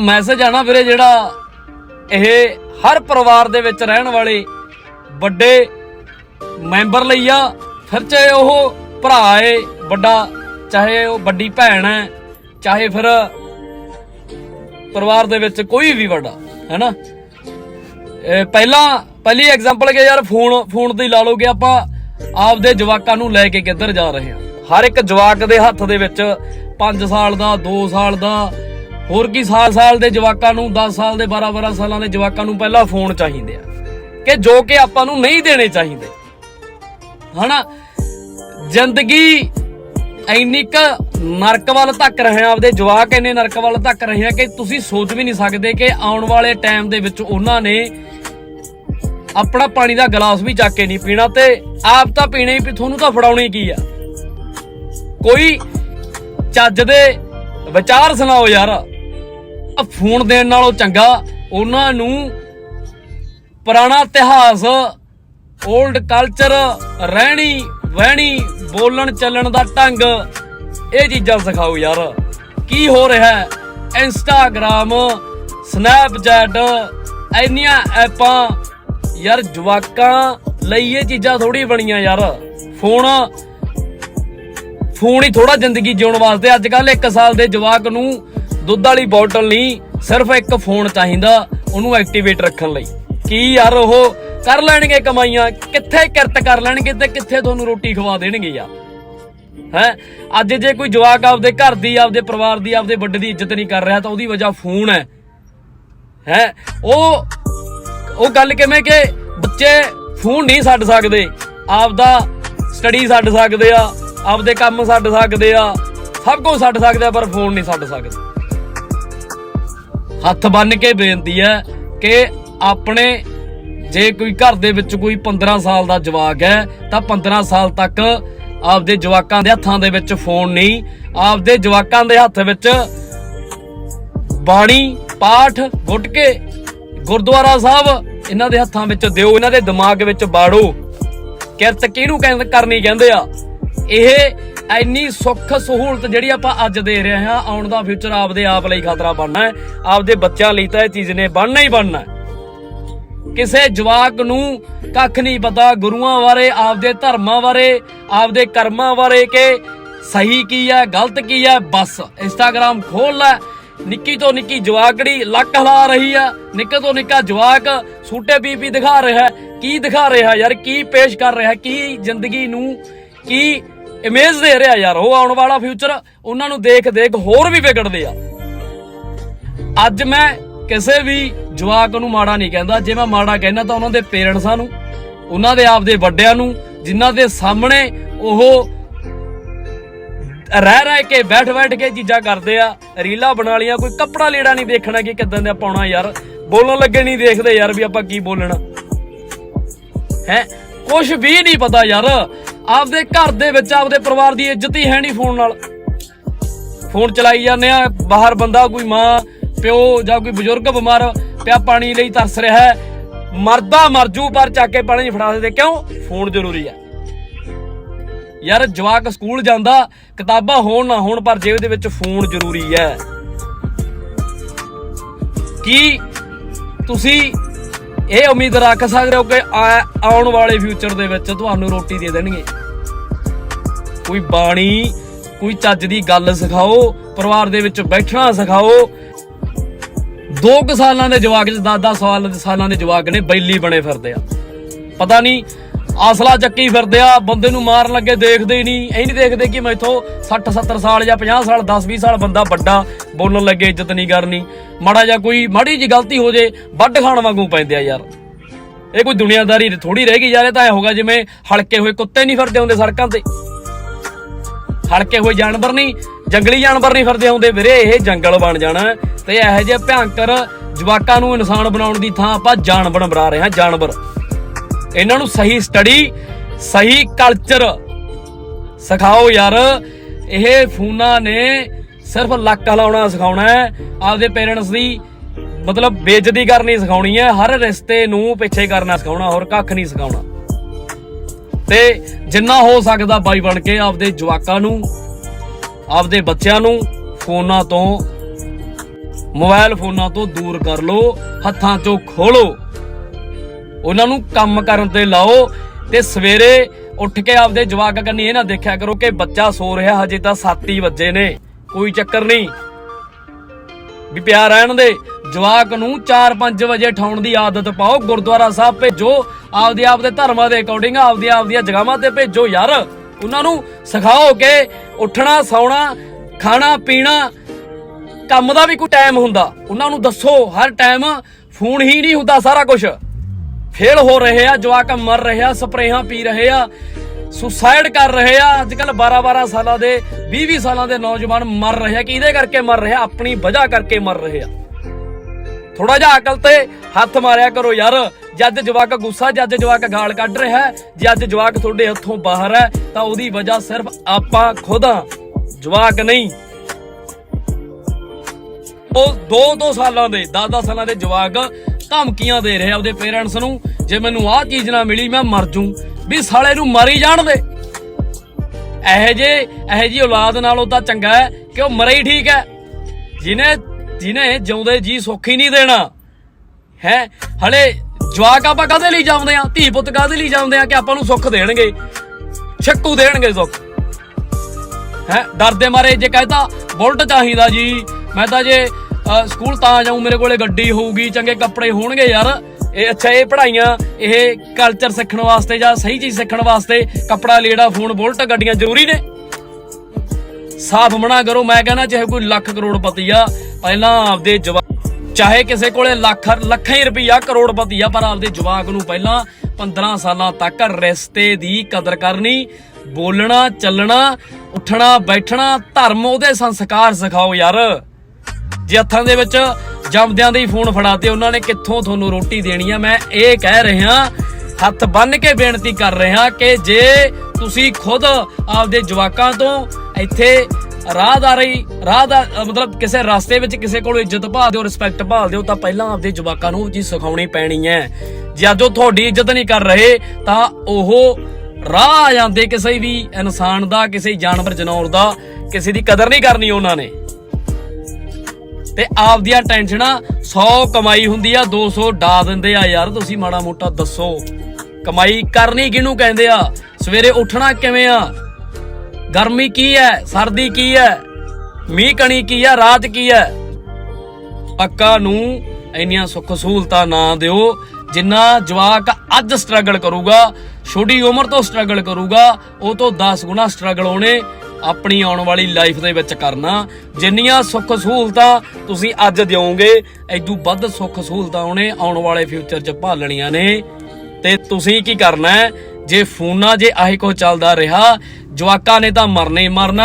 Message ਆ ਨਾ ਵੀਰੇ ਜਿਹੜਾ ਇਹ ਹਰ ਪਰਿਵਾਰ ਦੇ ਵਿੱਚ ਰਹਿਣ ਵਾਲੇ ਵੱਡੇ ਮੈਂਬਰ ਲਈ ਆ, ਫਿਰ ਚਾਹੇ ਉਹ ਭਰਾ ਏ, ਵੱਡਾ, ਚਾਹੇ ਉਹ ਵੱਡੀ ਭੈਣ ਹੈ ਚਾਹੇ ਫਿਰ ਪਰਿਵਾਰ ਦੇ ਵਿੱਚ ਕੋਈ ਵੀ ਵੱਡਾ, ਹੈਨਾ? ਪਹਿਲਾਂ, ਪਹਿਲੀ ਐਗਜ਼ਾਮਪਲ ਕਿ ਯਾਰ ਫੋਨ ਫੋਨ ਤੇ ਹੀ ਲਾ ਲੋਗੇ ਆਪਾਂ ਆਪਦੇ ਜਵਾਕਾਂ ਨੂੰ ਲੈ ਕੇ ਕਿੱਧਰ ਜਾ ਰਹੇ ਹਾਂ ਹਰ ਇੱਕ ਜਵਾਕ ਦੇ ਹੱਥ ਦੇ ਵਿੱਚ 5 ਸਾਲ ਦਾ 2 ਸਾਲ ਦਾ ਹੋਰ ਕੀ ਸਾਲ ਸਾਲ ਦੇ ਜਵਾਕਾਂ ਨੂੰ 10 ਸਾਲ ਦੇ 12 12 ਸਾਲਾਂ ਦੇ ਜਵਾਕਾਂ ਨੂੰ ਪਹਿਲਾਂ ਫੋਨ ਚਾਹੀਦੇ ਆ। ਕਿ ਜੋ ਕਿ ਆਪਾਂ ਨੂੰ ਨਹੀਂ ਦੇਣੇ ਚਾਹੀਦੇ। ਹਨਾ? ਜ਼ਿੰਦਗੀ ਇੰਨੀ ਕ ਨਰਕ ਵੱਲ ਧੱਕ ਰਹੇ ਆ, ਆਪਦੇ ਜਵਾਕ ਇੰਨੇ ਨਰਕ ਵੱਲ ਧੱਕ ਰਹੇ ਆ ਕਿ ਤੁਸੀਂ ਸੋਚ ਵੀ ਨਹੀਂ ਸਕਦੇ ਕਿ ਆਉਣ ਵਾਲੇ ਟਾਈਮ ਦੇ ਵਿੱਚ ਉਹਨਾਂ ਨੇ ਆਪਣਾ ਪਾਣੀ ਦਾ ਗਲਾਸ ਵੀ ਚੱਕ ਕੇ ਨਹੀਂ ਪੀਣਾ ਤੇ ਆਪ ਤਾਂ ਪੀਣੇ ਹੀ ਤੁਹਾਨੂੰ ਤਾਂ ਫੜਾਉਣੀ ਕੀ ਆ? ਕੋਈ ਚੱਜ ਦੇ ਵਿਚਾਰ ਸੁਣਾਓ ਯਾਰ। ਫੋਨ ਦੇਣ ਨਾਲੋਂ ਚੰਗਾ ਉਹਨਾਂ ਨੂੰ ਪੁਰਾਣਾ ਇਤਿਹਾਸ 올ਡ ਕਲਚਰ ਰਹਿਣੀ, ਵਹਿਣੀ, ਬੋਲਣ, ਚੱਲਣ ਦਾ ਢੰਗ ਇਹ ਚੀਜ਼ਾਂ ਸਿਖਾਓ ਯਾਰ। ਕੀ ਹੋ ਰਿਹਾ ਹੈ? ਇੰਸਟਾਗ੍ਰਾਮ ਸਨੈਪਚੈਟ ਇੰਨੀਆਂ ਐਪਾਂ। ਯਾਰ ਜਵਾਕਾਂ ਲਈ ਇਹ ਚੀਜ਼ਾਂ ਥੋੜੀ ਬਣੀਆਂ ਯਾਰ। ਫੋਨ ਫੋਨ ਹੀ ਥੋੜਾ ਜ਼ਿੰਦਗੀ ਜਿਉਣ ਵਾਸਤੇ। ਅੱਜ ਕੱਲ 1 ਸਾਲ ਦੇ ਜਵਾਕ ਨੂੰ ਦੁੱਧ ਵਾਲੀ ਬੋਟਲ ਨਹੀਂ, ਸਿਰਫ ਇੱਕ ਫੋਨ ਚਾਹੀਦਾ, ਉਹਨੂੰ ਐਕਟੀਵੇਟ ਰੱਖਣ ਲਈ। ਕੀ ਯਾਰ ਉਹ ਕਰ ਲੈਣਗੇ ਕਮਾਈਆਂ? ਕਿੱਥੇ ਕਿਰਤ ਕਰ ਲੈਣਗੇ ਤੇ ਕਿੱਥੇ ਤੁਹਾਨੂੰ ਰੋਟੀ ਖਵਾ ਦੇਣਗੇ ਯਾਰ? ਹੈ? ਅੱਜ ਜੇ ਕੋਈ ਜਵਾਕ ਆਪਦੇ ਘਰ ਦੀ, ਆਪਦੇ ਪਰਿਵਾਰ ਦੀ, ਆਪਦੇ ਵੱਡੇ ਦੀ ਇੱਜ਼ਤ ਨਹੀਂ ਕਰ ਰਿਹਾ, ਤਾਂ ਉਹਦੀ ਵਜ੍ਹਾ ਫੋਨ ਹੈ। ਹੈ? ਉਹ ਉਹ ਗੱਲ ਕਿਵੇਂ ਕਿ ਬੱਚੇ ਫੋਨ ਨਹੀਂ ਛੱਡ ਸਕਦੇ। ਆਪਦਾ ਸਟੱਡੀ ਛੱਡ ਸਕਦੇ ਆ, ਆਪਦੇ ਕੰਮ ਛੱਡ ਸਕਦੇ ਆ, ਸਭ ਕੁਝ ਛੱਡ ਸਕਦੇ ਆ, ਪਰ ਫੋਨ ਨਹੀਂ ਛੱਡ ਸਕਦੇ। ਹੱਥ ਬੰਨ ਕੇ ਬੇਨਤੀ ਹੈ ਕਿ ਆਪਣੇ ਜੇ ਕੋਈ ਘਰ ਦੇ ਵਿੱਚ ਕੋਈ 15 ਸਾਲ ਦਾ ਜਵਾਕ ਹੈ, ਤਾਂ 15 ਸਾਲ ਤੱਕ ਆਪਦੇ ਜਵਾਕਾਂ ਦੇ ਹੱਥਾਂ ਦੇ ਵਿੱਚ ਫੋਨ ਨਹੀਂ, ਆਪਦੇ ਜਵਾਕਾਂ ਦੇ ਹੱਥ ਵਿੱਚ ਬਾਣੀ, ਪਾਠ ਗੁਟਕੇ ਗੁਰਦੁਆਰਾ ਸਾਹਿਬ ਇਹਨਾਂ ਦੇ ਹੱਥਾਂ ਵਿੱਚ ਦਿਓ, ਇਹਨਾਂ ਦੇ ਦਿਮਾਗ ਵਿੱਚ ਬਾੜੋ। ਕਿਰਤ ਕਿਹਨੂੰ ਕਹਿੰਦੇ ਕਰਨੀ ਕਹਿੰਦੇ ਆ? ਇਹ ਇੰਨੀ ਸੁੱਖ ਸਹੂਲਤ ਜਿਹੜੀ ਆਪਾਂ ਅੱਜ ਦੇ ਰਹੇ ਹਾਂ, ਆਉਣ ਦਾ ਫਿਊਚਰ ਆਪਦੇ ਆਪ ਲਈ ਖਤਰਾ ਬਣਨਾ ਹੈ, ਆਪਦੇ ਬੱਚਿਆਂ ਲਈ ਤਾਂ ਇਹ ਚੀਜ਼ ਨੇ ਬਣਨਾ ਹੀ ਬਣਨਾ ਕਿਸੇ ਜਵਾਕ ਨੂੰ ਕੱਖ ਨਹੀਂ ਪਤਾ ਗੁਰੂਆਂ ਬਾਰੇ, ਆਪਦੇ ਧਰਮਾਂ ਬਾਰੇ, ਆਪਦੇ ਕਰਮਾਂ ਬਾਰੇ ਕਿ ਸਹੀ ਕੀ ਹੈ, ਗਲਤ ਕੀ ਹੈ, ਬਸ ਇੰਸਟਾਗ੍ਰam ਖੋਲ ਲੈ। ਨਿੱਕੀ ਤੋਂ ਨਿੱਕੀ ਜਵਾਕੜੀ ਲੱਕ ਹਲਾ ਰਹੀ ਆ ਨਿੱਕੇ ਤੋਂ ਨਿੱਕਾ ਜਵਾਕ ਸੂਟੇ ਬੀਬੀ ਦਿਖਾ ਰਿਹਾ ਕੀ ਦਿਖਾ ਰਿਹਾ ਯਾਰ, ਕੀ ਪੇਸ਼ ਕਰ ਰਿਹਾ ਕੀ ਜ਼ਿੰਦਗੀ ਨੂੰ, ਕੀ ਇਮੇਜ ਦੇ ਰਿਹਾ ਯਾਰ, ਉਹ ਆਉਣ ਵਾਲਾ ਫਿਊਚਰ ਉਹਨਾਂ ਨੂੰ ਦੇਖ ਦੇਖ ਹੋਰ ਵੀ ਵਿਗੜਦੇ ਆ। ਅੱਜ ਮੈਂ ਕਿਸੇ ਵੀ ਜਵਾਕ ਨੂੰ ਮਾੜਾ ਨਹੀਂ ਕਹਿੰਦਾ, ਜੇ ਮੈਂ ਮਾੜਾ ਕਹਿਣਾ ਤਾਂ ਉਹਨਾਂ ਦੇ ਪੇਰੈਂਟਸਾਂ ਨੂੰ, ਉਹਨਾਂ ਦੇ ਆਪਦੇ ਵੱਡਿਆਂ ਨੂੰ, ਜਿਨ੍ਹਾਂ ਦੇ ਸਾਹਮਣੇ ਉਹ ਰਹਿ ਰਹਿ ਕੇ, ਬੈਠ ਬੈਠ ਕੇ ਚੀਜ਼ਾਂ ਕਰਦੇ ਆ, ਰੀਲਾਂ ਬਣਾ ਲੀਆਂ ਕੋਈ ਕੱਪੜਾ ਲੀੜਾ ਨਹੀਂ ਦੇਖਣਾ ਕਿ ਕਿਦਾਂ ਦਾ ਪਾਉਣਾ ਯਾਰ। ਬੋਲਣ ਲੱਗੇ ਨਹੀਂ ਦੇਖਦੇ ਯਾਰ ਵੀ ਆਪਾਂ ਕੀ ਬੋਲਣਾ। ਹੈ? ਕੁਝ ਵੀ ਨਹੀਂ ਪਤਾ ਯਾਰ। ਆਪਦੇ ਘਰ ਦੇ ਵਿੱਚ ਆਪਦੇ ਪਰਿਵਾਰ ਦੀ ਇੱਜ਼ਤ ਹੀ ਹੈ ਨਹੀਂ ਫੋਨ ਨਾਲ। ਫੋਨ ਚਲਾਈ ਜਾਂਦੇ ਆ, ਬਾਹਰ ਬੰਦਾ ਕੋਈ ਮਾਂ, ਪਿਓ ਜਾਂ ਕੋਈ ਬਜ਼ੁਰਗ ਬਿਮਾਰ, ਪਿਆ ਪਾਣੀ ਲਈ ਤਰਸ ਰਿਹਾ ਹੈ, ਮਰਦਾ ਮਰਜੂ ਪਰ ਚੱਕ ਕੇ ਪਾਣੀ ਫੜਾ ਦਿੰਦੇ। ਕਿਉਂ? ਫੋਨ ਜ਼ਰੂਰੀ ਹੈ। ਯਾਰ ਜਵਾਕ ਸਕੂਲ ਜਾਂਦਾ, ਕਿਤਾਬਾਂ ਹੋਣ ਨਾ ਹੋਣ, ਪਰ ਜੇਬ ਦੇ ਵਿੱਚ ਫੋਨ ਜ਼ਰੂਰੀ ਹੈ। ਕੀ ਤੁਸੀਂ ਇਹ ਉਮੀਦ ਰੱਖ ਸਕਦੇ ਹੋ ਕਿ ਆਉਣ ਵਾਲੇ ਫਿਊਚਰ ਦੇ ਵਿੱਚ ਤੁਹਾਨੂੰ ਰੋਟੀ ਦੇ ਦੇਣਗੇ? ਕੋਈ ਬਾਣੀ, ਕੋਈ ਚੱਜ ਦੀ ਗੱਲ ਸਿਖਾਓ, ਪਰਿਵਾਰ ਦੇ ਵਿੱਚ ਬੈਠਣਾ ਸਿਖਾਓ। ਦੋ ਕੁ ਸਾਲਾਂ ਦੇ ਜਵਾਕ ਚ 10-10 ਸਾਲ ਦੇ ਸਾਲਾਂ ਦੇ ਜਵਾਕ ਨੇ, ਬੈਲੀ ਬਣੇ ਫਿਰਦੇ ਆ। ਪਤਾ ਨਹੀਂ ਆਸਲਾ ਚੱਕੀ ਫਿਰਦੇ ਆ, ਬੰਦੇ ਨੂੰ ਮਾਰਨ ਲੱਗੇ ਦੇਖਦੇ ਹੀ ਨਹੀਂ। ਇਹ ਨਹੀਂ ਦੇਖਦੇ ਕਿ ਮੈਥੋਂ 60 70 ਸਾਲ ਜਾਂ 50 ਸਾਲ 10 20 ਸਾਲ ਬੰਦਾ ਵੱਡਾ, ਬੋਲਣ ਲੱਗੇ ਇੱਜ਼ਤ ਨਹੀਂ ਕਰਨੀ। ਮਾੜਾ ਜਾਂ ਕੋਈ ਮਾੜੀ ਜੀ ਗਲਤੀ ਹੋ ਜੇ, ਵੱਢ ਖਾਣ ਵਾਂਗੂ ਪੈਂਦੇ ਆ ਯਾਰ। ਇਹ ਕੋਈ ਦੁਨੀਆਦਾਰੀ ਥੋੜੀ ਰਹਿ ਗਈ ਯਾਰ, ਇਹ ਤਾਂ ਐ ਹੋਗਾ ਜਿਵੇਂ ਹਲਕੇ ਹੋਏ ਕੁੱਤੇ ਨਹੀਂ ਫਿਰਦੇ ਹੁੰਦੇ ਸੜਕਾਂ ਤੇ। ਹਲਕੇ ਹੋਏ ਜਾਨਵਰ ਨਹੀਂ, ਜੰਗਲੀ ਜਾਨਵਰ ਨਹੀਂ ਫਿਰਦੇ ਹੁੰਦੇ ਵੀਰੇ, ਇਹ ਜੰਗਲ ਬਣ ਜਾਣਾ। ਤੇ ਇਹੋ ਜਿਹੇ ਭਿਆੰਕਰ ਜਵਾਕਾਂ ਨੂੰ ਇਨਸਾਨ ਬਣਾਉਣ ਦੀ ਥਾਂ ਆਪਾਂ ਜਾਨਵਰ ਬਣਾ ਰਹੇ ਹਾਂ, ਜਾਨਵਰ। ਇਹਨਾਂ ਨੂੰ ਸਹੀ ਸਟੱਡੀ ਸਹੀ ਕਲਚਰ ਸਿਖਾਓ ਯਾਰ। ਇਹ ਫੋਨਾਂ ਨੇ ਸਿਰਫ ਲੱਕ ਹਲਾਉਣਾ ਸਿਖਾਉਣਾ ਹੈ, ਆਪਦੇ ਪੇਰੈਂਟਸ ਦੀ ਮਤਲਬ ਬੇਇੱਜ਼ਤੀ ਕਰਨੀ ਸਿਖਾਉਣੀ ਹੈ, ਹਰ ਰਿਸ਼ਤੇ ਨੂੰ ਪਿੱਛੇ ਕਰਨਾ ਸਿਖਾਉਣਾ, ਹੋਰ ਕੱਖ ਨਹੀਂ ਸਿਖਾਉਣਾ। ਤੇ ਜਿੰਨਾ ਹੋ ਸਕਦਾ ਬਾਈ ਬਣ ਕੇ ਆਪਦੇ ਜਵਾਕਾਂ ਨੂੰ, ਆਪਦੇ ਬੱਚਿਆਂ ਨੂੰ ਫੋਨਾਂ ਤੋਂ, ਮੋਬਾਈਲ ਫੋਨਾਂ ਤੋਂ ਦੂਰ ਕਰ ਲਓ, ਹੱਥਾਂ 'ਚੋਂ ਖੋਲੋ ਉਹਨਾਂ ਨੂੰ ਕੰਮ ਕਰਨ ਤੇ ਲਾਓ ਤੇ ਸਵੇਰੇ ਉੱਠ ਕੇ ਆਪਦੇ ਜਵਾਕ ਕੰਨੀ ਇਹ ਨਾ ਦੇਖਿਆ ਕਰੋ ਕਿ ਬੱਚਾ ਸੋ ਰਿਹਾ, ਹਜੇ ਤਾਂ 7 ਹੀ ਵਜੇ ਨੇ। ਕੋਈ ਚੱਕਰ ਨਹੀਂ। ਵੀ ਪਿਆਰ ਰਹਿਣ ਦੇ ਜਵਾਕ ਨੂੰ 4-5 ਵਜੇ ਠਾਉਣ ਦੀ ਆਦਤ ਪਾਓ। ਗੁਰਦੁਆਰਾ ਸਾਹਿਬ ਭੇਜੋ। ਆਪਦੇ ਆਪਦੇ ਧਰਮਾਂ ਦੇ ਅਕੋਰਡਿੰਗ ਆਪਦੀਆਂ ਆਪਦੀਆਂ ਜਗ੍ਹਾਵਾਂ ਤੇ ਭੇਜੋ ਯਾਰ। ਉਹਨਾਂ ਨੂੰ ਸਿਖਾਓ ਕਿ ਉੱਠਣਾ, ਸੌਣਾ, ਖਾਣਾ, ਪੀਣਾ, ਕੰਮ ਦਾ ਵੀ ਕੋਈ ਟਾਈਮ ਹੁੰਦਾ। ਉਹਨਾਂ ਨੂੰ ਦੱਸੋ, ਹਰ ਟਾਈਮ ਫੋਨ ਹੀ ਨਹੀਂ ਹੁੰਦਾ ਸਾਰਾ ਕੁਝ ਫੇਲ ਹੋ ਰਹੇ ਆ, ਜਵਾਕ ਮਰ ਰਹੇ ਆ, ਸਪਰੇਹਾਂ ਪੀ ਰਹੇ ਆ ਸੁਸਾਈਡ ਕਰ ਰਹੇ ਆ। ਅੱਜ ਕੱਲ 12 12 ਸਾਲਾਂ ਦੇ 20 20 ਸਾਲਾਂ ਦੇ ਨੌਜਵਾਨ ਮਰ ਰਹੇ ਆ। ਕਿਹਦੇ ਕਰਕੇ ਮਰ ਰਹੇ ਆ? ਆਪਣੀ ਵਜ੍ਹਾ ਕਰਕੇ ਮਰ ਰਹੇ ਆ। ਥੋੜਾ ਜਿਹਾ ਅਕਲ ਤੇ ਹੱਥ ਮਾਰਿਆ ਕਰੋ ਯਾਰ। ਜਦ ਜਵਾਕ ਗੁੱਸਾ ਜਦ ਜਵਾਕ ਗਾਲ ਕੱਢ ਰਿਹਾ ਹੈ। ਜਦ ਜਵਾਕ ਤੁਹਾਡੇ ਹੱਥੋਂ ਬਾਹਰ ਹੈ, ਤਾਂ ਉਹਦੀ ਵਜ੍ਹਾ ਸਿਰਫ ਆਪਾਂ ਖੁਦ ਆ ਜਵਾਕ ਨਹੀਂ। ਉਹ 2-2 ਸਾਲਾਂ ਦੇ 10-10 ਸਾਲਾਂ ਦੇ ਜਵਾਕ ਧਮਕੀਆਂ ਦੇ ਰਹੇ ਆ ਆਪਦੇ ਪੇਰੈਂਟਸ ਨੂੰ। ਜੇ ਮੈਨੂੰ ਆਹ ਚੀਜ਼ ਨਾ ਮਿਲੀ, ਮੈਂ ਮਰ ਜੂ। ਵੀ ਸਾਲੇ ਨੂੰ ਮਾਰੀ ਜਾਣ ਦੇ। ਇਹੋ ਜੇ ਇਹੋ ਜੀ ਔਲਾਦ ਨਾਲੋਂ ਤਾਂ ਚੰਗਾ ਹੈ ਕਿ ਉਹ ਮਰੇ ਹੀ ਠੀਕ ਹੈ। ਜਿਨੇ ਜਿਹਨੇ ਜਿਉਂਦੇ ਜੀ ਸੁੱਖ ਹੀ ਨਹੀਂ ਦੇਣਾ। ਹੈ? ਹਲੇ ਜਵਾਕ ਆਪਾਂ ਕਾਹਦੇ ਲਈ ਜਾਂਦੇ ਆ? ਧੀ ਪੁੱਤ ਕਾਹਦੇ ਲਈ ਜਾਂਦੇ ਆ ਕਿ ਆਪਾਂ ਨੂੰ ਸੁੱਖ ਦੇਣਗੇ? ਛੱਕੂ ਦੇਣਗੇ ਸੁੱਖ। ਹੈ? ਡਰਦੇ ਮਾਰੇ ਜੇ ਕਹਿੰਦਾ ਬੁਲਟ ਚਾਹੀਦਾ ਜੀ। ਮੈਂ ਤਾਂ ਜੇ ਸਕੂਲ ਤਾਂ ਜਾਊਂ, ਮੇਰੇ ਕੋਲੇ ਗੱਡੀ ਹੋਊਗੀ, ਚੰਗੇ ਕੱਪੜੇ ਹੋਣਗੇ ਯਾਰ। ਇਹ ਅੱਛਾ, ਇਹ ਪੜ੍ਹਾਈਆਂ, ਇਹ ਕਲਚਰ ਸਿੱਖਣ ਵਾਸਤੇ ਜਾਂ ਸਹੀ ਚੀਜ਼ ਸਿੱਖਣ ਵਾਸਤੇ ਕੱਪੜਾ, ਲੀੜਾ, ਫੋਨ, ਬੁਲਟ, ਗੱਡੀਆਂ ਜ਼ਰੂਰੀ ਨੇ। ਸਾਫ਼ ਮਨਾ ਕਰੋ, ਮੈਂ ਕਹਿੰਦਾ ਚਾਹੇ ਕੋਈ ਲੱਖ ਕਰੋੜਪਤੀ ਆ, ਪਹਿਲਾਂ ਆਪਦੇ ਜਵਾਕ ਚਾਹੇ ਕਿਸੇ ਕੋਲੇ ਲੱਖ, ਲੱਖਾਂ ਹੀ ਰੁਪਈਆ ਕਰੋੜਪਤੀ ਆ, ਪਰ ਆਪਦੇ ਜਵਾਕ ਨੂੰ ਪਹਿਲਾਂ 15 ਸਾਲਾਂ ਤੱਕ ਰਿਸ਼ਤੇ ਦੀ ਕਦਰ ਕਰਨੀ, ਬੋਲਣਾ, ਚੱਲਣਾ, ਉੱਠਣਾ, ਬੈਠਣਾ, ਧਰਮ ਉਹਦੇ ਸੰਸਕਾਰ ਸਿਖਾਓ ਯਾਰ। ਜੇ ਹੱਥਾਂ ਦੇ ਵਿੱਚ ਜੰਮਦਿਆਂ ਦੇ ਹੀ ਫੋਨ ਫੜਾਤੇ, ਉਹਨਾਂ ਨੇ ਕਿੱਥੋਂ ਤੁਹਾਨੂੰ ਰੋਟੀ ਦੇਣੀ ਆ? ਮੈਂ ਇਹ ਕਹਿ ਰਿਹਾ, ਹੱਥ ਬੰਨ ਕੇ ਬੇਨਤੀ ਕਰ ਰਿਹਾ ਕਿ ਜੇ ਤੁਸੀਂ ਖੁਦ ਆਪਦੇ ਜਵਾਕਾਂ ਤੋਂ ਇੱਥੇ ਰਾਹਦਾਰੀ ਰਾਹ ਦਾ ਮਤਲਬ ਕਿਸੇ ਰਸਤੇ ਵਿੱਚ ਕਿਸੇ ਕੋਲੋਂ ਇੱਜ਼ਤ ਭਾਲਦੇ ਹੋ ਰਿਸਪੈਕਟ ਭਾਲਦੇ ਹੋ, ਤਾਂ ਪਹਿਲਾਂ ਆਪਦੇ ਜਵਾਕਾਂ ਨੂੰ ਉਹ ਸਿਖਾਉਣੀ ਪੈਣੀ ਹੈ। ਜੇ ਅੱਜ ਉਹ ਤੁਹਾਡੀ ਇੱਜ਼ਤ ਨਹੀਂ ਕਰ ਰਹੇ, ਤਾਂ ਉਹ ਰਾਹ ਆ ਜਾਂਦੇ ਕਿਸੇ ਵੀ ਇਨਸਾਨ ਦਾ, ਕਿਸੇ ਜਾਨਵਰ, ਜਨੌਰ ਦਾ, ਕਿਸੇ ਦੀ ਕਦਰ ਨਹੀਂ ਕਰਨੀ ਉਹਨਾਂ ਨੇ। ਤੇ ਆਪਦੀਆਂ ਟੈਨਸ਼ਨਾਂ 100 ਕਮਾਈ ਹੁੰਦੀ ਆ 200 ਡਾ ਦਿੰਦੇ ਆ, ਯਾਰ ਤੁਸੀਂ ਮਾੜਾ ਮੋਟਾ ਦੱਸੋ। ਕਮਾਈ ਕਰਨੀ ਕਿਹਨੂੰ ਕਹਿੰਦੇ ਆ? ਸਵੇਰੇ ਉੱਠਣਾ ਕਿਵੇਂ ਆ? ਗਰਮੀ ਕੀ ਹੈ? ਸਰਦੀ ਕੀ ਹੈ? ਮੀਂਹ ਕਣੀ ਕੀ ਹੈ? ਰਾਤ ਕੀ ਹੈ? ਪੱਕਾ ਨੂੰ ਇੰਨੀਆਂ ਸੁੱਖ ਸਹੂਲਤਾਂ ਨਾ ਦਿਓ, ਜਿੰਨਾ ਜਵਾਕ ਅੱਜ ਸਟਰਗਲ ਕਰੂਗਾ, ਛੋਟੀ ਉਮਰ ਤੋਂ ਸਟਰਗਲ ਕਰੂਗਾ, ਉਹ ਤੋਂ 10 ਗੁਣਾ ਸਟਰਗਲ ਉਹਨੇ ਆਪਣੀ ਆਉਣ ਵਾਲੀ ਲਾਈਫ ਦੇ ਵਿੱਚ ਕਰਨਾ। ਜਿੰਨੀਆਂ ਸੁੱਖ ਸਹੂਲਤਾਂ ਤੁਸੀਂ ਅੱਜ ਦਿਓਗੇ ਐਦੂ ਵੱਧ ਸੁੱਖ ਸਹੂਲਤਾਂ ਉਹਨੇ ਆਉਣ ਵਾਲੇ ਫਿਊਚਰ 'ਚ ਭਾਲਣੀਆਂ ਨੇ। ਤੇ ਤੁਸੀਂ ਕੀ ਕਰਨਾ ਹੈ? ਜੇ ਫੋਨਾਂ ਜੇ ਆਹੀ ਕੋ ਚੱਲਦਾ ਰਿਹਾ, ਜਵਾਕਾਂ ਨੇ ਤਾਂ ਮਰਨਾ ਹੀ ਮਰਨਾ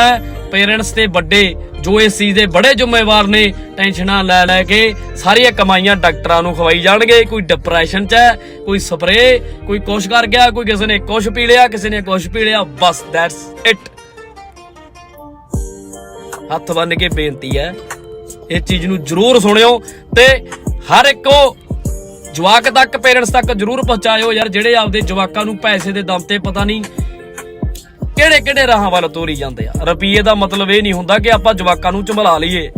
ਪੇਰੈਂਟਸ ਤੇ ਵੱਡੇ, ਜੋ ਇਸ ਚੀਜ਼ ਦੇ ਬੜੇ ਜ਼ਿੰਮੇਵਾਰ ਨੇ, ਟੈਨਸ਼ਨਾਂ ਲੈ ਲੈ ਕੇ ਸਾਰੀਆਂ ਕਮਾਈਆਂ ਡਾਕਟਰਾਂ ਨੂੰ ਖਵਾਈ ਜਾਣਗੇ। ਕੋਈ ਡਿਪਰੈਸ਼ਨ 'ਚ ਹੈ, ਕੋਈ ਸਪਰੇ ਕੋਈ ਕੁਛ ਕਰ ਗਿਆ, ਕੋਈ ਕਿਸੇ ਨੇ ਕੁਛ ਪੀ ਲਿਆ, ਕਿਸੇ ਨੇ ਕੁਛ ਪੀ ਲਿਆ, ਬਸ ਦੈਟਸ ਇਟ ਹੱਥ ਬੰਨ ਕੇ ਬੇਨਤੀ ਹੈ ਇਹ ਚੀਜ਼ ਨੂੰ ਜ਼ਰੂਰ ਸੁਣਿਓ ਤੇ ਹਰ ਇੱਕੋ ਜਵਾਕ ਤੱਕ ਪੇਰੈਂਟਸ ਤੱਕ ਜ਼ਰੂਰ ਪਹੁੰਚਾਇਓ ਯਾਰ, ਜਿਹੜੇ ਆਪਦੇ ਜਵਾਕਾਂ ਨੂੰ ਪੈਸੇ ਦੇ ਦਮ ਤੇ ਪਤਾ ਨਹੀਂ ਕਿਹੜੇ ਕਿਹੜੇ ਰਾਹਾਂ ਵੱਲ ਤੋਰੀ ਜਾਂਦੇ ਆ। ਰੁਪਈਏ ਦਾ ਮਤਲਬ ਇਹ ਨਹੀਂ ਹੁੰਦਾ ਕਿ ਆਪਾਂ ਜਵਾਕਾਂ ਨੂੰ ਝਮਲਾ ਲਈਏ।